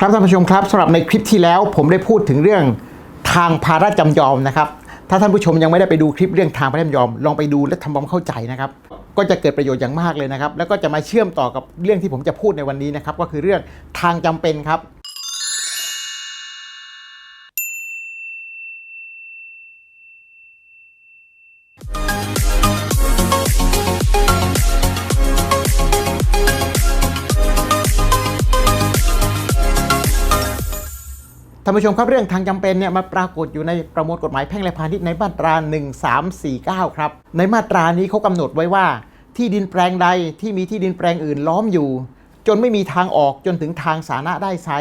ครับท่านผู้ชมครับสำหรับในคลิปที่แล้วผมได้พูดถึงเรื่องทางพาราจำยอมนะครับ ถ้าท่านผู้ชมยังไม่ได้ไปดูคลิปเรื่องทางพาราจำยอม ลองไปดูและทำความเข้าใจนะครับ ก็จะเกิดประโยชน์อย่างมากเลยนะครับ แล้วก็จะมาเชื่อมต่อกับเรื่องที่ผมจะพูดในวันนี้นะครับ ก็คือเรื่องทางจำเป็นครับ ท่านผู้ชมครับเรื่องทางจำเป็นเนี่ยมาปรากฏอยู่ในประมวลกฎหมายแพ่งและพาณิชย์ในมาตรา 1349 ครับ ในมาตรานี้เขากำหนดไว้ว่า ที่ดินแปลงใดที่มีที่ดินแปลงอื่นล้อมอยู่ จนไม่มีทางออกจนถึงทางสาธารณะได้ใช้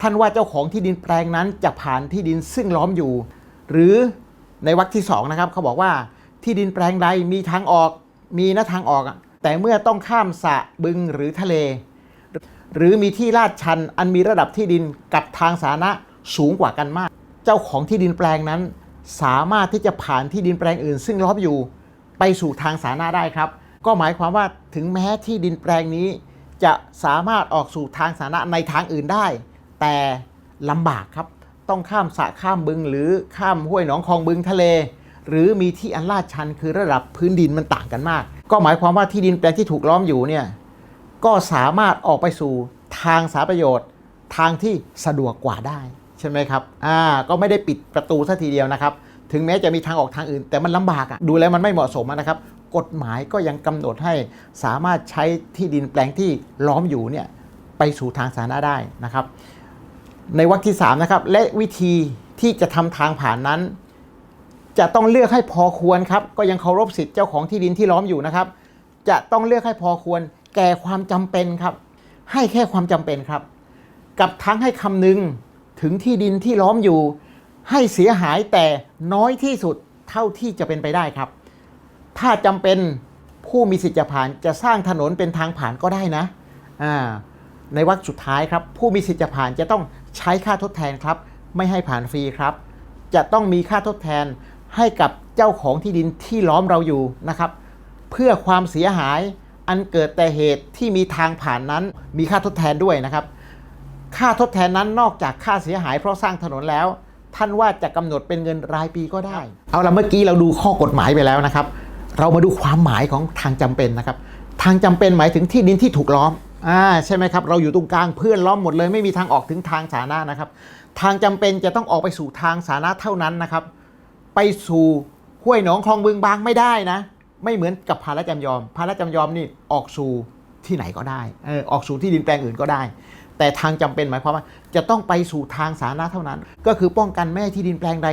ท่านว่าเจ้าของที่ดินแปลงนั้นจะผ่านที่ดินซึ่งล้อมอยู่ หรือในวรรคที่สองนะครับเขาบอกว่าที่ดินแปลงใดมีทางออกมีหนะทางออก แต่เมื่อต้องข้ามสะบึงหรือทะเล หรือมีที่ลาดชันอันมีระดับที่ดินกับทางสาธารณะ สูงกว่ากันมาก เจ้าของที่ดินแปลงนั้น สามารถที่จะผ่านที่ดินแปลงอื่น ซึ่งล้อมอยู่ไปสู่ทางสาธารณะได้ครับ ก็หมายความว่าถึงแม้ที่ดินแปลงนี้ จะสามารถออกสู่ทางสาธารณะในทางอื่นได้ แต่ลำบากครับ ต้องข้ามสระข้ามบึง หรือข้ามห้วยหนองคลองบึงทะเล หรือมีที่อันลาดชันคือระดับพื้นดินมันต่างกันมาก ก็หมายความว่าที่ดินแปลงที่ถูกล้อมอยู่เนี่ยก็สามารถออกไปสู่ทางสาประโยชน์ ทางที่สะดวกกว่าได้ ใช่ไหมครับ อ่า ก็ไม่ได้ปิดประตูซะทีเดียวนะครับ ถึงแม้จะมีทางออกทางอื่น แต่มันลำบากอะดูแล้วมันไม่เหมาะสมะนะครับ กฎหมายก็ยังกำหนดให้สามารถใช้ที่ดินแปลงที่ล้อมอยู่เนี่ยไปสู่ทางสาธารณะได้นะครับ ในวรรคที่3นะครับ และวิธีที่จะทำทางผ่านนั้น จะต้องเลือกให้พอควรครับ ก็ยังเคารพสิทธิ์เจ้าของที่ดินที่ล้อมอยู่นะครับ จะต้องเลือกให้พอควร แก่ความจำเป็นครับ ให้แค่ความจำเป็นครับ กับทั้งให้คำนึง ถึงที่ดินที่ล้อมอยู่ ให้เสียหายแต่น้อยที่สุดเท่าที่จะเป็นไปได้ครับ ถ้าจำเป็นผู้มีสิทธิ์จะผ่านจะสร้างถนนเป็นทางผ่านก็ได้นะในวรรคสุดท้ายครับ ผู้มีสิทธิ์จะผ่านจะต้องใช้ค่าทดแทนครับ ไม่ให้ผ่านฟรีครับ จะต้องมีค่าทดแทนให้กับเจ้าของที่ดินที่ล้อมเราอยู่นะครับ เพื่อความเสียหายอันเกิดแต่เหตุที่มีทางผ่านนั้นมีค่าทดแทนด้วยนะครับ ค่าทดแทนนั้นนอกจากค่าเสียหายเพราะสร้างถนนแล้ว ท่านว่าจะกำหนดเป็นเงินรายปีก็ได้ เอาละเมื่อกี้เราดูข้อกฎหมายไปแล้วนะครับ เรามาดูความหมายของทางจำเป็นนะครับ ทางจำเป็นหมายถึงที่ดินที่ถูกล้อมอ่าใช่ไหมครับเราอยู่ตรงกลางเพื่อนล้อมหมดเลย ไม่มีทางออกถึงทางสาธารณะนะครับ ทางจำเป็นจะต้องออกไปสู่ทางสาธารณะเท่านั้นนะครับ ไปสู่ห้วยหนองคลองบึงบางไม่ได้นะ ไม่เหมือนกับภาระจำยอม ภาระจำยอมนี่ออกสู่ ที่ไหนก็ได้ออกสู่ที่ดินแปลงอื่นก็ได้ แต่ทางจำเป็นหมายความว่า จะต้องไปสู่ทางสาธารณะเท่านั้น ก็คือป้องกันไม่ให้ที่ดินแปลงใด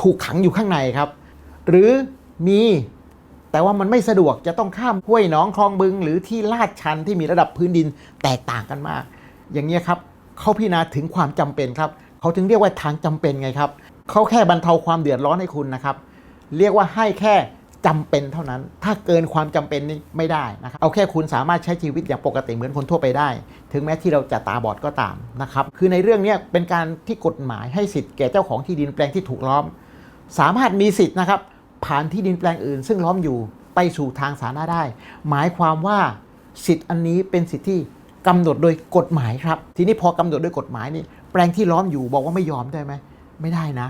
ถูกขังอยู่ข้างในครับ หรือมีแต่ว่ามันไม่สะดวกจะต้องข้ามห้วยหนองคลองบึง หรือที่ลาดชันที่มีระดับพื้นดินแตกต่างกันมาก อย่างนี้ครับเขาพิจารณาถึงความจำเป็นครับเขาถึงเรียกว่าทางจำเป็นไงครับเขาแค่บรรเทาความเดือดร้อนให้คุณนะครับ เรียกว่าให้แค่ จำเป็นเท่านั้น ถ้าเกินความจำเป็นนี่ไม่ได้นะครับ เอาแค่คุณสามารถใช้ชีวิตอย่างปกติเหมือนคนทั่วไปได้ ถึงแม้ที่เราจะตาบอดก็ตามนะครับ คือในเรื่องนี้เป็นการที่กฎหมายให้สิทธิ์แก่เจ้าของที่ดินแปลงที่ถูกล้อม สามารถมีสิทธิ์นะครับผ่านที่ดินแปลงอื่น ซึ่งล้อมอยู่ไปสู่ทางสาธารณะได้ หมายความว่าสิทธิ์อันนี้เป็นสิทธิ์ที่กำหนดโดยกฎหมายครับ ทีนี้พอกำหนดโดยกฎหมายนี่แปลงที่ล้อมอยู่บอกว่าไม่ยอมได้ไหมไม่ได้นะ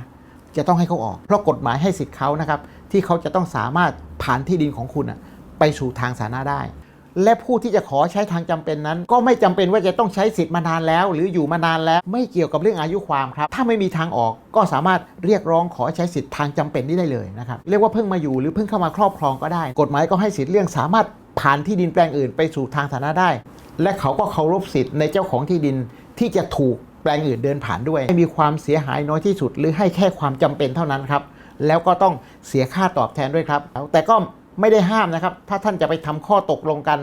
จะต้องให้เขาออก เพราะกฎหมายให้สิทธิ์เขานะครับ ที่เขาจะต้องสามารถผ่านที่ดินของคุณไปสู่ทางสาธารณะได้ และผู้ที่จะขอใช้ทางจำเป็นนั้น ก็ไม่จำเป็นว่าจะต้องใช้สิทธิ์มานานแล้ว หรืออยู่มานานแล้ว ไม่เกี่ยวกับเรื่องอายุความครับ ถ้าไม่มีทางออกก็สามารถเรียกร้องขอใช้สิทธิ์ทางจำเป็นนี้ได้เลยนะครับเรียกว่าเพิ่งมาอยู่หรือเพิ่งเข้ามาครอบครองก็ได้ กฎหมายก็ให้สิทธิ์เรื่องสามารถผ่านที่ดินแปลงอื่นไปสู่ทางสาธารณะได้ และเขาก็เคารพสิทธิ์ในเจ้าของที่ดินที่จะถูกแปลงอื่นเดินผ่านด้วยให้มีความเสียหายน้อยที่สุด หรือให้แค่ความจำเป็นเท่านั้นครับ แล้วก็ต้องเสียค่าตอบแทนด้วยครับแต่ก็ไม่ได้ห้ามนะครับ ถ้าท่านจะไปทำข้อตกลงกัน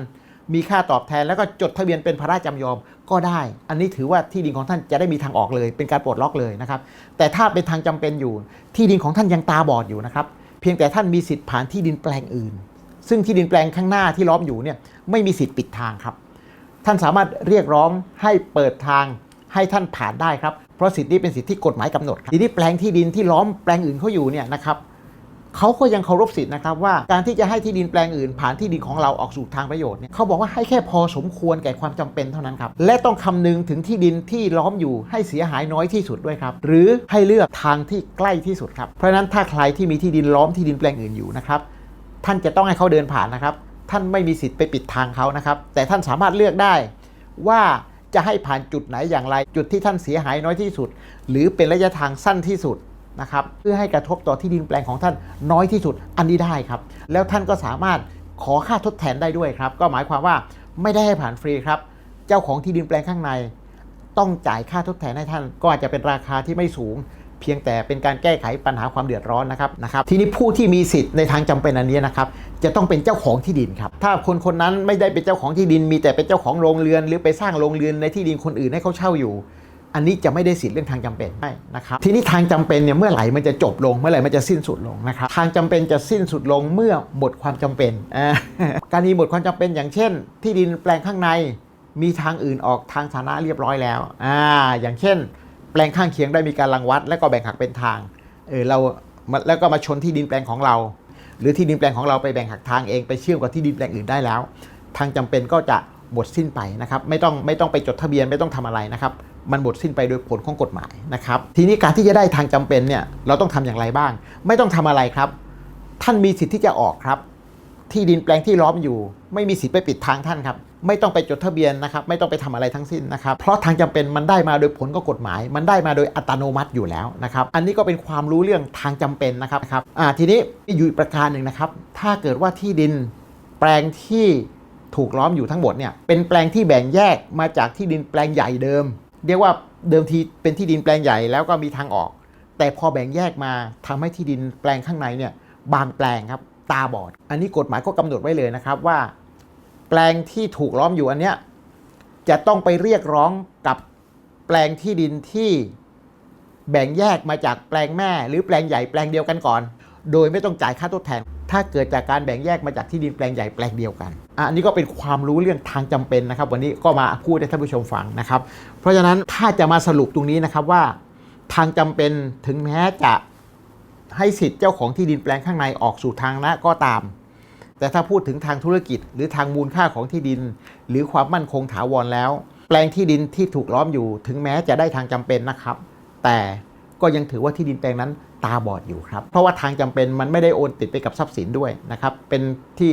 มีค่าตอบแทนแล้วก็จดทะเบียนเป็นพระราชจำยอมก็ได้ อันนี้ถือว่าที่ดินของท่านจะได้มีทางออกเลย เป็นการปลดล็อกเลยนะครับ แต่ถ้าเป็นทางจำเป็นอยู่ ที่ดินของท่านยังตาบอดอยู่นะครับ เพียงแต่ท่านมีสิทธิ์ผ่านที่ดินแปลงอื่น ซึ่งที่ดินแปลงข้างหน้าที่ล้อมอยู่เนี่ยไม่มีสิทธิ์ปิดทางครับ ท่านสามารถเรียกร้องให้เปิดทางให้ท่านผ่านได้ครับ เพราะสิทธินี้เป็นสิทธิที่กฎหมายกำหนดทีนี้แปลงที่ดินที่ล้อมแปลงอื่นเขาอยู่เนี่ยนะครับเขาก็ยังเคารพสิทธิ์นะครับว่าการที่จะให้ที่ดินแปลงอื่น ผ่านที่ดินของเราออกสู่ทางประโยชน์เนี่ยเขาบอกว่าให้แค่พอสมควรแก่ความจำเป็นเท่านั้นครับและต้องคำนึงถึงที่ดินที่ล้อมอยู่ให้เสียหายน้อยที่สุดด้วยครับหรือให้เลือกทางที่ใกล้ที่สุดครับเพราะฉะนั้นถ้าใครที่มีที่ดินล้อมที่ดินแปลงอื่นอยู่นะครับท่านจะต้องให้เขาเดินผ่านนะครับ ท่านไม่มีสิทธิ์ไปปิดทางเขานะครับ แต่ท่านสามารถเลือกได้ว่า จะให้ผ่านจุดไหนอย่างไร จุดที่ท่านเสียหายน้อยที่สุด หรือเป็นระยะทางสั้นที่สุดนะครับเพื่อให้กระทบต่อที่ดินแปลงของท่านน้อยที่สุดอันนี้ได้ครับ แล้วท่านก็สามารถขอค่าทดแทนได้ด้วยครับ ก็หมายความว่าไม่ได้ให้ผ่านฟรีครับ เจ้าของที่ดินแปลงข้างใน ต้องจ่ายค่าทดแทนให้ท่านก็อาจจะเป็นราคาที่ไม่สูง เพียงแต่เป็นการแก้ไขปัญหาความเดือดร้อนนะครับนะครับ ทีนี้ผู้ที่มีสิทธิ์ในทางจำเป็นอันนี้นะครับจะต้องเป็นเจ้าของที่ดินครับ ถ้าคนคนนั้นไม่ได้เป็นเจ้าของที่ดิน มีแต่เป็นเจ้าของโรงเรือน หรือไปสร้างโรงเรือนในที่ดินคนอื่นให้เขาเช่าอยู่ อันนี้จะไม่ได้สิทธิ์เรื่องทางจำเป็นไม่นะครับทีนี้ทางจำเป็นเนี่ยเมื่อไหร่มันจะจบลงเมื่อไหร่มันจะสิ้นสุดลงนะครับทางจำเป็นจะสิ้นสุดลงเมื่อหมดความจำเป็นการมีหมดความจำเป็นอย่างเช่น ที่ดินแปลงข้างในมีทางอื่นออกทางสาธารณะเรียบร้อยแล้วอ่าอย่างเช่น ลงข้างเคียงได้มีการรังวัด และก็แบ่งหักเป็นทางเออเรามาแล้วก็มาชนที่ดินแปลงของเรา หรือที่ดินแปลงของเราไปแบ่งหักทางเองไปเชื่อมกับที่ดินแปลงอื่นได้แล้ว ทางจำเป็นก็จะหมดสิ้นไปนะครับไม่ต้องไม่ต้องไปจดทะเบียนไม่ต้องทำอะไรนะครับมันหมดสิ้นไปโดยผลของกฎหมายนะครับทีนี้การที่จะได้ทางจำเป็นเนี่ยเราต้องทำอย่างไรบ้าง ไม่ต้องทำอะไรครับ ท่านมีสิทธิ์ที่จะออกครับ ที่ดินแปลงที่ล้อมอยู่ ไม่มีสิทธิ์ไปปิดทางท่านครับ ไม่ต้องไปจดทะเบียนนะครับไม่ต้องไปทำอะไรทั้งสิ้นนะครับเพราะทางจำเป็นมันได้มาโดยผลของกฎหมาย มันได้มาโดยอัตโนมัติอยู่แล้วนะครับอันนี้ก็เป็นความรู้เรื่องทางจำเป็นนะครับครับอ่าทีนี้อยู่ประการหนึ่งนะครับ ถ้าเกิดว่าที่ดินแปลงที่ถูกล้อมอยู่ทั้งหมดเนี่ยเป็นแปลงที่แบ่งแยกมาจากที่ดินแปลงใหญ่เดิม เรียกว่าเดิมทีเป็นที่ดินแปลงใหญ่แล้วก็มีทางออก แต่พอแบ่งแยกมาทำให้ที่ดินแปลงข้างในเนี่ยบางแปลงครับตาบอด อันนี้กฎหมายก็กำหนดไว้เลยนะครับว่า แปลงที่ถูกล้อมอยู่อันเนี้ยจะต้องไปเรียกร้องกับแปลงที่ดินที่แบ่งแยกมาจากแปลงแม่ หรือแปลงใหญ่แปลงเดียวกันก่อน โดยไม่ต้องจ่ายค่าทดแทน ถ้าเกิดจากการแบ่งแยกมาจากที่ดินแปลงใหญ่แปลงเดียวกันอันนี้ก็เป็นความรู้เรื่องทางจำเป็นนะครับ วันนี้ก็มาพูดให้ท่านผู้ชมฟังนะครับ เพราะฉะนั้นถ้าจะมาสรุปตรงนี้นะครับว่า ทางจำเป็นถึงแม้จะให้สิทธิ์เจ้าของที่ดินแปลงข้างในออกสู่ทางนะก็ตาม แต่ถ้าพูดถึงทางธุรกิจ หรือทางมูลค่าของที่ดิน หรือความมั่นคงถาวรแล้ว แปลงที่ดินที่ถูกล้อมอยู่ ถึงแม้จะได้ทางจำเป็นนะครับ แต่ก็ยังถือว่าที่ดินแปลงนั้นตาบอดอยู่ครับ เพราะว่าทางจำเป็นมันไม่ได้โอนติดไปกับทรัพย์สินด้วยนะครับ เป็นที่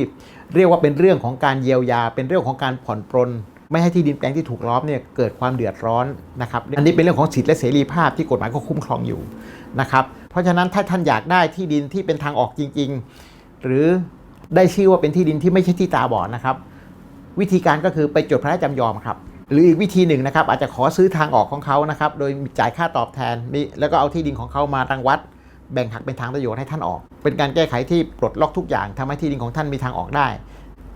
เรียกว่าเป็นเรื่องของการเยียวยา เป็นเรื่องของการผ่อนปรน ไม่ให้ที่ดินแปลงที่ถูกล้อมเนี่ยเกิดความเดือดร้อนนะครับ อันนี้เป็นเรื่องของสิทธิและเสรีภาพที่กฎหมายก็คุ้มครองอยู่นะครับ เพราะฉะนั้นถ้าท่านอยากได้ที่ดินที่เป็นทางออกจริง ๆ หรือ ได้ชื่อว่าเป็นที่ดินที่ไม่ใช่ที่ตาบอดนะครับ วิธีการก็คือไปจดพระราชจำยอมครับหรืออีกวิธีหนึ่งนะครับ อาจจะขอซื้อทางออกของเขานะครับ โดยจ่ายค่าตอบแทนนี่แล้วก็เอาที่ดินของเขามารังวัด แบ่งหักเป็นทางประโยชน์ให้ท่านออก เป็นการแก้ไขที่ปลดล็อกทุกอย่างทำให้ที่ดินของท่านมีทางออกได้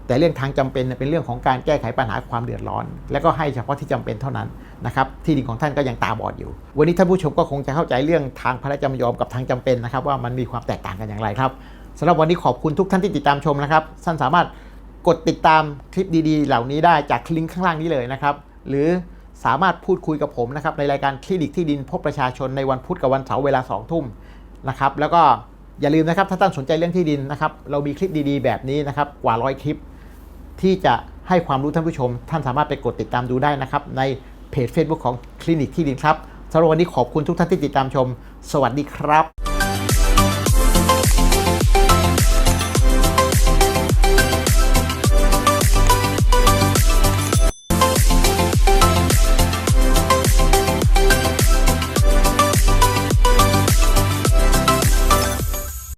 แต่เรื่องทางจำเป็นเนี่ยเป็นเรื่องของการแก้ไขปัญหาความเดือดร้อน และก็ให้เฉพาะที่จำเป็นเท่านั้นนะครับที่ดินของท่านก็ยังตาบอดอยู่ วันนี้ท่านผู้ชมก็คงจะเข้าใจเรื่องทางพระราชจำยอมกับทางจำเป็นนะครับ ว่ามันมีความแตกต่างกันอย่างไรครับ สำหรับวันนี้ขอบคุณทุกท่านที่ติดตามชมนะครับ ท่านสามารถกดติดตามคลิปดีๆ เหล่านี้ได้จากลิงก์ข้างล่างนี้เลยนะครับ หรือสามารถพูดคุยกับผมนะครับในรายการคลินิกที่ดินพบประชาชนในวันพุธกับวันเสาร์เวลา 2 ทุ่มนะครับแล้วก็อย่าลืมนะครับถ้าท่านสนใจเรื่องที่ดินนะครับเรามีคลิปดีๆ แบบนี้นะครับกว่าร้อยคลิป ที่จะให้ความรู้ท่านผู้ชม ท่านสามารถไปกดติดตามดูได้นะครับในเพจ Facebook ของคลินิกที่ดินครับสำหรับวันนี้ขอบคุณทุกท่านที่ติดตามชม สวัสดีครับ